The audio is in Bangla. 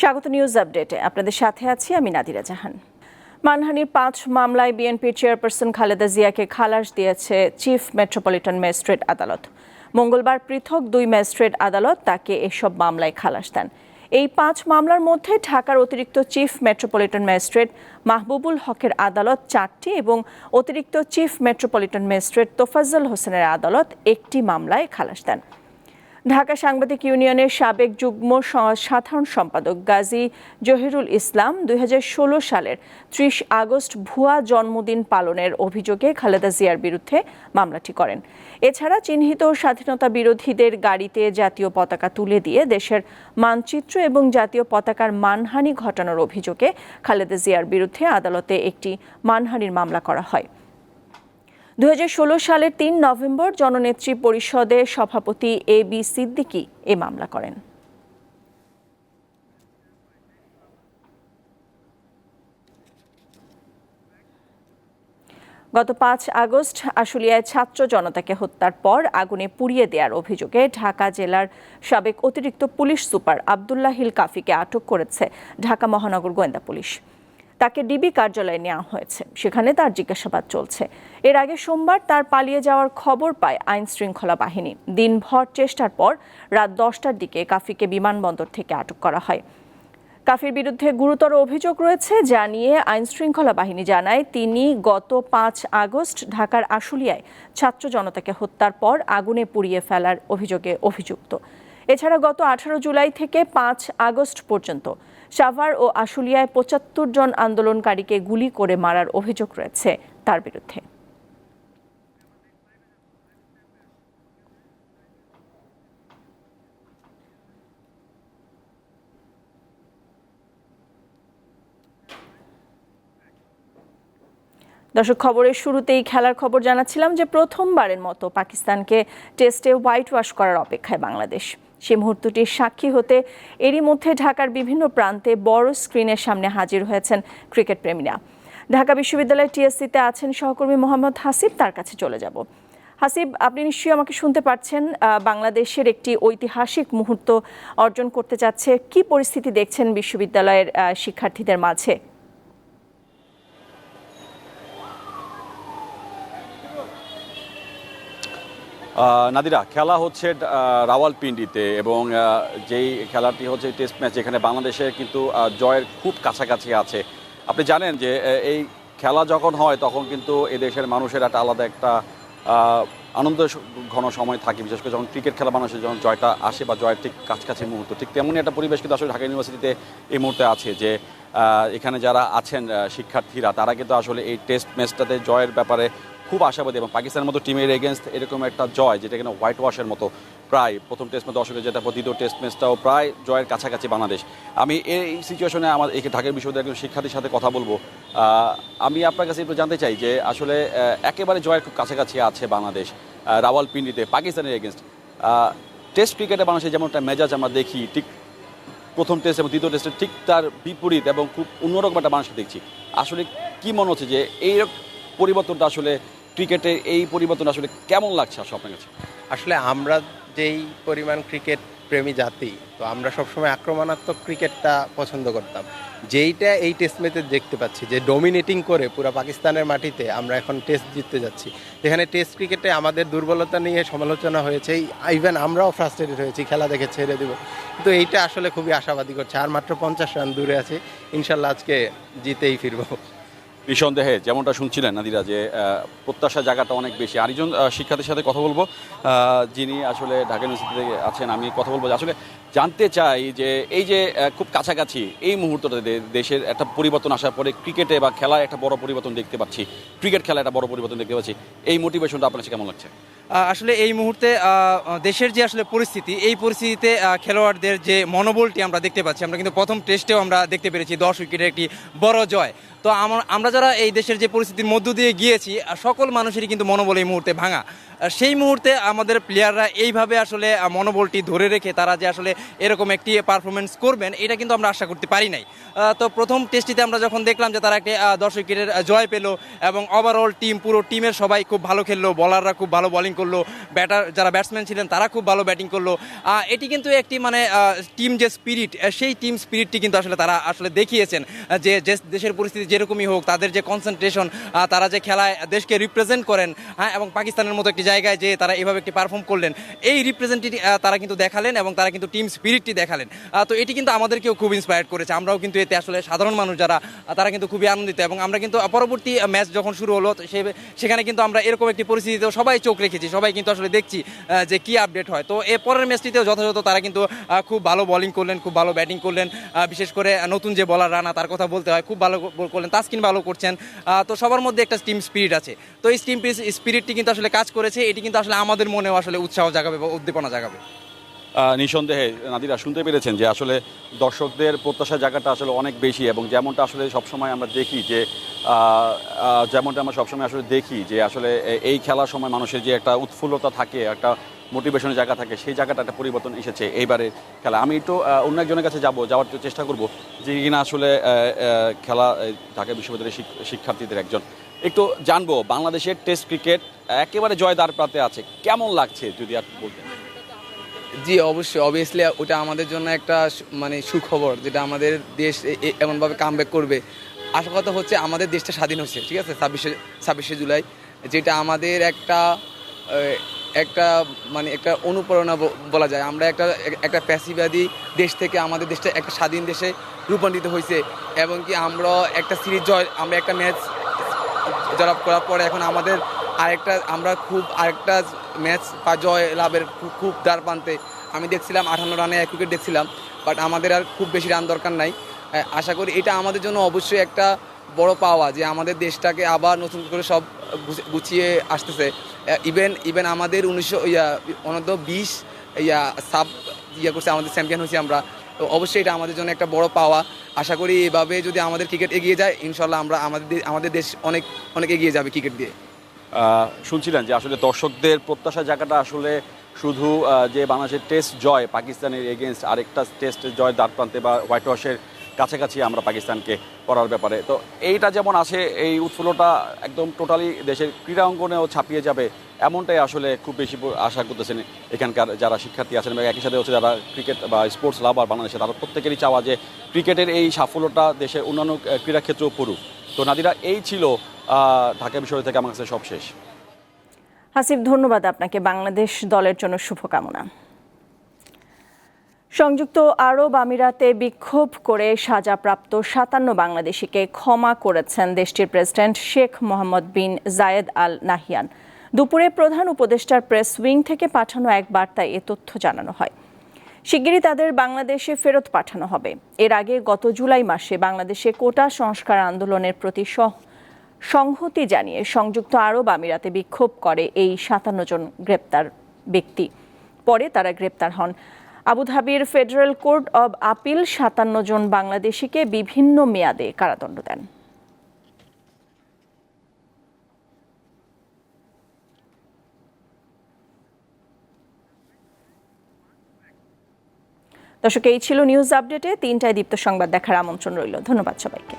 স্বাগত নিউজ আপডেটে। আপনাদের সাথে আছি আমি নাদিরা জাহান। মানহানির পাঁচ মামলায় বিএনপির চেয়ারপারসন খালেদা জিয়াকে খালাস দিয়েছে চিফ মেট্রোপলিটন ম্যাজিস্ট্রেট আদালত। মঙ্গলবার পৃথক দুই ম্যাজিস্ট্রেট আদালত তাকে এসব মামলায় খালাস দেন। এই পাঁচ মামলার মধ্যে ঢাকার অতিরিক্ত চিফ মেট্রোপলিটন ম্যাজিস্ট্রেট মাহবুবুল হকের আদালত চারটি এবং অতিরিক্ত চিফ মেট্রোপলিটন ম্যাজিস্ট্রেট তোফাজ্জল হোসেনের আদালত একটি মামলায় খালাস দেন। ঢাকা সাংবাদিক ইউনিয়নের সাবেক যুগ্ম সাধারণ সম্পাদক গাজী জহিরুল ইসলাম দুই হাজার ষোলো সালের ত্রিশ আগস্ট ভুয়া জন্মদিন পালনের অভিযোগে খালেদা জিয়ার বিরুদ্ধে মামলাটি করেন। এছাড়া চিহ্নিত স্বাধীনতা বিরোধীদের গাড়িতে জাতীয় পতাকা তুলে দিয়ে দেশের মানচিত্র এবং জাতীয় পতাকার মানহানি ঘটানোর অভিযোগে খালেদা জিয়ার বিরুদ্ধে আদালতে একটি মানহানির মামলা করা হয়। দু হাজার ষোলো সালের তিন নভেম্বর জননেত্রী পরিষদের সভাপতি এ বি সিদ্দিকী এ মামলা করেন। গত পাঁচ আগস্ট আশুলিয়ায় ছাত্র জনতাকে হত্যার পর আগুনে পুড়িয়ে দেওয়ার অভিযোগে ঢাকা জেলার সাবেক অতিরিক্ত পুলিশ সুপার আবদুল্লাহিল কাফিকে আটক করেছে ঢাকা মহানগর গোয়েন্দা পুলিশ। তাকে ডিবি কার্যালয়ে নেওয়া হয়েছে। সেখানে তার জিজ্ঞাসাবাদ চলছে। এর আগে সোমবার তার পালিয়ে যাওয়ার খবর পায় আইন শৃঙ্খলা বাহিনী। দিনভর চেষ্টার পর রাত দশটার দিকে কাফিকে বিমানবন্দর থেকে আটক করা হয়। কাফির বিরুদ্ধে গুরুতর অভিযোগ রয়েছে যা নিয়ে আইন শৃঙ্খলা বাহিনী জানায়, তিনি গত পাঁচ আগস্ট ঢাকার আশুলিয়ায় ছাত্র জনতাকে হত্যার পর আগুনে পুড়িয়ে ফেলার অভিযোগে অভিযুক্ত। এছাড়া গত আঠারো জুলাই থেকে পাঁচ আগস্ট পর্যন্ত সাভার ও আশুলিয়ায় পঁচাত্তর জন আন্দোলনকারীকে গুলি করে মারার অভিযোগ রয়েছে তার বিরুদ্ধে। দর্শক খবরের শুরুতেই খেলার খবর জানাচ্ছিলাম যে প্রথমবারের মতো পাকিস্তানকে টেস্টে হোয়াইট ওয়াশ করার অপেক্ষায় বাংলাদেশ। সে মুহূর্তটির সাক্ষী হতে এরই মধ্যে ঢাকার বিভিন্ন প্রান্তে বড় স্ক্রিনের সামনে হাজির হয়েছেন ক্রিকেট প্রেমীরা। ঢাকা বিশ্ববিদ্যালয়ের টিএসসিতে আছেন সহকর্মী মোহাম্মদ হাসিব তার কাছে চলে যাব। হাসিব আপনি নিশ্চয়ই আমাকে শুনতে পাচ্ছেন আহ, বাংলাদেশের একটি ঐতিহাসিক মুহূর্ত অর্জন করতে যাচ্ছে কি পরিস্থিতি দেখছেন বিশ্ববিদ্যালয়ের শিক্ষার্থীদের মাঝে? নাদিরা, খেলা হচ্ছে রাওয়ালপিন্ডিতে এবং যেই খেলাটি হচ্ছে টেস্ট ম্যাচ এখানে বাংলাদেশের কিন্তু জয়ের খুব কাছাকাছি আছে। আপনি জানেন যে এই খেলা যখন হয় তখন কিন্তু এদেশের মানুষের একটা আলাদা একটা আনন্দ ঘন সময় থাকে। বিশেষ করে যখন ক্রিকেট খেলা মানুষের যখন জয়টা আসে বা জয়ের ঠিক কাছাকাছি মুহূর্ত, ঠিক তেমনই একটা পরিবেশ কিন্তু আসলে ঢাকা ইউনিভার্সিটিতে এই মুহূর্তে আছে যে এখানে যারা আছেন শিক্ষার্থীরা, তারা কিন্তু আসলে এই টেস্ট ম্যাচটাতে জয়ের ব্যাপারে খুব আশাবাদী এবং পাকিস্তানের মতো টিমের এগেনস্ট এরকম একটা জয়, যেটা কিনা হোয়াইট ওয়াশের মতো প্রায় প্রথম টেস্ট ম্যাচ দর্শকের যেটা দ্বিতীয় টেস্ট ম্যাচটাও প্রায় জয়ের কাছাকাছি বাংলাদেশ। আমি এই সিচুয়েশনে আমার, এই ঢাকা বিশ্ববিদ্যালয়ের একজন শিক্ষার্থীর সাথে কথা বলব। আমি আপনার কাছে একটু জানতে চাই যে আসলে একেবারে জয়ের খুব কাছাকাছি আছে বাংলাদেশ রাওয়ালপিন্ডিতে, পাকিস্তানের এগেনস্ট টেস্ট ক্রিকেটে বাংলাদেশে যেমন একটা মেজাজ আমরা দেখি, ঠিক প্রথম টেস্ট এবং দ্বিতীয় টেস্টে ঠিক তার বিপরীত এবং খুব অন্যরকম একটা মানুষকে দেখছি। আসলে কি মনে হচ্ছে যে এই পরিবর্তনটা আসলে ক্রিকেটের এই পরিবর্তন আসলে কেমন লাগছে আসলে আপনার কাছে? আসলে আমরা যেই পরিমাণ ক্রিকেট প্রেমী জাতি, তো আমরা সবসময় আক্রমণাত্মক ক্রিকেটটা পছন্দ করতাম। যেইটা এই টেস্ট ম্যাচে দেখতে পাচ্ছি, যে ডমিনেটিং করে পুরো পাকিস্তানের মাটিতে আমরা এখন টেস্ট জিততে যাচ্ছি। যেখানে টেস্ট ক্রিকেটে আমাদের দুর্বলতা নিয়ে সমালোচনা হয়েছে ইভেন আমরাও ফ্রাস্ট্রেটেড হয়েছি, খেলা দেখে ছেড়ে দেব। কিন্তু এইটা আসলে খুবই আশাবাদী করছে। আর মাত্র পঞ্চাশ রান দূরে আছে, ইনশাল্লাহ আজকে জিতেই ফিরবো। নিঃসন্দেহে যেমনটা শুনছিলেন নাদিরা যে প্রত্যাশা জায়গাটা অনেক বেশি। আরেকজন শিক্ষার্থীর সাথে কথা বলব। যিনি আসলে ঢাকা ইউনিভার্সিটিতে আছেন, আমি কথা বলব যে আসলে জানতে চাই যে এই যে খুব কাছাকাছি এই মুহূর্তটাতে দেশের একটা পরিবর্তন আসার পরে ক্রিকেটে বা খেলায় একটা বড় পরিবর্তন দেখতে পাচ্ছি। ক্রিকেট খেলায় একটা বড় পরিবর্তন দেখতে পাচ্ছি। এই মোটিভেশনটা আপনার কাছে কেমন লাগছে? আসলে এই মুহূর্তে দেশের যে আসলে পরিস্থিতি, এই পরিস্থিতিতে খেলোয়াড়দের যে মনোবলটি আমরা দেখতে পাচ্ছি, আমরা কিন্তু প্রথম টেস্টেও আমরা দেখতে পেরেছি দশ উইকেটের একটি বড় জয়। তো আমার- যারা এই দেশের যে পরিস্থিতির মধ্য দিয়ে গিয়েছি সকল মানুষেরই কিন্তু মনোবল এই মুহূর্তে ভাঙা। সেই মুহূর্তে আমাদের প্লেয়াররা এইভাবে আসলে মনোবলটি ধরে রেখে তারা যে আসলে এরকম একটি পারফরমেন্স করবেন, এটা কিন্তু আমরা আশা করতে পারি নাই। তো প্রথম টেস্টটিতে আমরা যখন দেখলাম যে তারা একটি দশ উইকেটের জয় পেল এবং ওভারঅল টিম পুরো টিমের সবাই খুব ভালো খেললো বলাররা খুব ভালো বোলিং করল ব্যাটার যারা ব্যাটসম্যান ছিলেন তারা খুব ভালো ব্যাটিং করল। এটি কিন্তু একটি মানে টিম যে স্পিরিট সেই টিম স্পিরিটটি কিন্তু আসলে তারা আসলে দেখিয়েছেন যে দেশের পরিস্থিতি যেরকমই হোক, তাদের যে কনসেন্ট্রেশন তারা যে খেলায় দেশকে রিপ্রেজেন্ট করেন হ্যাঁ এবং পাকিস্তানের মতো একটি জায়গায় যে তারা এভাবে একটি পারফর্ম করলেন, এই রিপ্রেজেন্টেটিভ তারা কিন্তু দেখালেন এবং তারা কিন্তু টিম স্পিরিটটি দেখালেন। তো এটি কিন্তু আমাদেরকেও খুব ইন্সপায়ার করেছে। আমরাও কিন্তু এতে আসলে সাধারণ মানুষ যারা তারা কিন্তু খুবই আনন্দিত এবং আমরা কিন্তু পরবর্তী ম্যাচ যখন শুরু হলো সেখানে কিন্তু আমরা এরকম একটি পরিস্থিতিতেও সবাই চোখ রেখেছি। সবাই কিন্তু আসলে দেখছি যে কি আপডেট হয়। তো এর পরের ম্যাচটিতেও যথাযথ তারা কিন্তু খুব ভালো বলিং করলেন, খুব ভালো ব্যাটিং করলেন বিশেষ করে নতুন যে বলার রানা, তার কথা বলতে হয়, খুব ভালো বল করলেন, তাসকিন ভালো করছেন। তো সবার মধ্যে একটা টিম স্পিরিট আছে। তো এই টিম স্পিরিটটি কিন্তু আসলে কাজ করেছে এটি কিন্তু আসলে আমাদের মনেও আসলে উৎসাহ জাগাবে বা উদ্দীপনা জাগাবে। নিঃসন্দেহে, নাদিরা, শুনতে পেরেছেন যে আসলে দর্শকদের প্রত্যাশা জায়গাটা আসলে অনেক বেশি এবং যেমনটা আসলে সবসময় আমরা দেখি যে যেমনটা আমরা সবসময় আসলে দেখি যে আসলে এই খেলার সময় মানুষের যে একটা উৎফুল্লতা থাকে, একটা মোটিভেশনের জায়গা থাকে, সেই জায়গাটা একটা পরিবর্তন এসেছে। এইবারে খেলা। আমি একটু অন্য একজনের কাছে যাব, যাওয়ার চেষ্টা করব, যে কিনা আসলে খেলা ঢাকা বিশ্ববিদ্যালয়ের শিক্ষার্থীদের একজন। একটু জানব, বাংলাদেশের টেস্ট ক্রিকেট একেবারে জয় দ্বার প্রাতে আছে, কেমন লাগছে যদি আপনি বলতেন? জি, অবশ্যই। অবভিয়াসলি ওটা আমাদের জন্য একটা মানে সুখবর, যেটা আমাদের দেশ এমনভাবে কামব্যাক করবে। আশা কথা হচ্ছে আমাদের দেশটা স্বাধীন হচ্ছে, ঠিক আছে? ছাব্বিশে ছাব্বিশে জুলাই, যেটা আমাদের একটা একটা মানে একটা অনুপ্রেরণা বলা যায়। আমরা একটা একটা প্যাসিবাদী দেশ থেকে আমাদের দেশটা একটা স্বাধীন দেশে রূপান্তরিত হয়েছে এবং কি আমরা একটা সিরিজ জয়, আমরা একটা ম্যাচ জয়লাভ করার পরে এখন আমাদের আরেকটা, আমরা খুব আরেকটা ম্যাচ বা জয় লাভের খুব- দ্বার প্রান্তে। আমি দেখছিলাম আঠান্ন রানে এক উইকেট দেখছিলাম, বাট আমাদের আর খুব বেশি রান দরকার নাই। আশা করি এটা আমাদের জন্য অবশ্যই একটা বড় পাওয়া যে আমাদের দেশটাকে আবার নতুন করে সব গুছিয়ে আসতেছে। ইভেন ইভেন আমাদের উনিশশো, ইয়া অনন্ত বিশ, ইয়া, সাব, ইয়া করছে, আমাদের চ্যাম্পিয়ন হয়েছি আমরা। তো অবশ্যই এটা আমাদের জন্য একটা বড় পাওয়া। আশা করি এভাবে যদি আমাদের ক্রিকেট এগিয়ে যায়, ইনশাল্লাহ আমরা আমাদের আমাদের দেশ অনেক অনেক এগিয়ে যাবে ক্রিকেট দিয়ে। শুনছিলেন যে আসলে দর্শকদের প্রত্যাশা জায়গাটা আসলে শুধু যে বাংলাদেশের টেস্ট জয় পাকিস্তানের এগেনস্ট আরেকটা টেস্টের জয় দ্বার প্রান্তে বা হোয়াইট ওয়াশের কাছাকাছি আমরা পাকিস্তানকে করার ব্যাপারে। তো এইটা যেমন আছে, এই উৎফুল্লটা একদম টোটালি দেশের ক্রীড়া অঙ্গনেও ছাপিয়ে যাবে, এমনটাই আসলে খুব বেশি আশা করতেছেন এখানকার যারা শিক্ষার্থী আছেন এবং একই সাথে হচ্ছে যারা ক্রিকেট বা স্পোর্টস লাভার বাংলাদেশে তারা প্রত্যেকেরই চাওয়া যে ক্রিকেটের এই সাফল্যটা দেশের অন্যান্য ক্রীড়াক্ষেত্রেও পড়ুক। তো নাদিরা, এই ছিল ঢাকা বিশ্ববিদ্যালয় থেকে আমার কাছে সব শেষ হাসিব, ধন্যবাদ আপনাকে। বাংলাদেশ দলের জন্য শুভকামনা। সংযুক্ত আরব আমিরাতে বিক্ষোভ করে সাজাপ্রাপ্ত সাতান্ন বাংলাদেশিকে ক্ষমা করেছেন দেশটির president Sheikh Mohammed bin Zayed Al Nahyan. দুপুরে প্রধান উপদেষ্টার প্রেস উইং থেকে পাঠানো এক বার্তায় এ তথ্য জানানো হয়। শিগগিরই তাদের বাংলাদেশে ফেরত পাঠানো হবে। এর আগে গত জুলাই মাসে বাংলাদেশে কোটা সংস্কার আন্দোলনের প্রতি সংহতি জানিয়ে সংযুক্ত আরব আমিরাতে বিক্ষোভ করে এই সাতান্ন জন গ্রেপ্তার ব্যক্তি। পরে তারা গ্রেপ্তার হন। আবুধাবির ফেডারেল কোর্ট অব আপিল সাতান্ন জন বাংলাদেশিকে বিভিন্ন মেয়াদে কারাদণ্ড দেন। দর্শক, এই ছিল নিউজ আপডেটে। তিনটায় দীপ্ত সংবাদ দেখার আমন্ত্রণ রইল। ধন্যবাদ সবাইকে।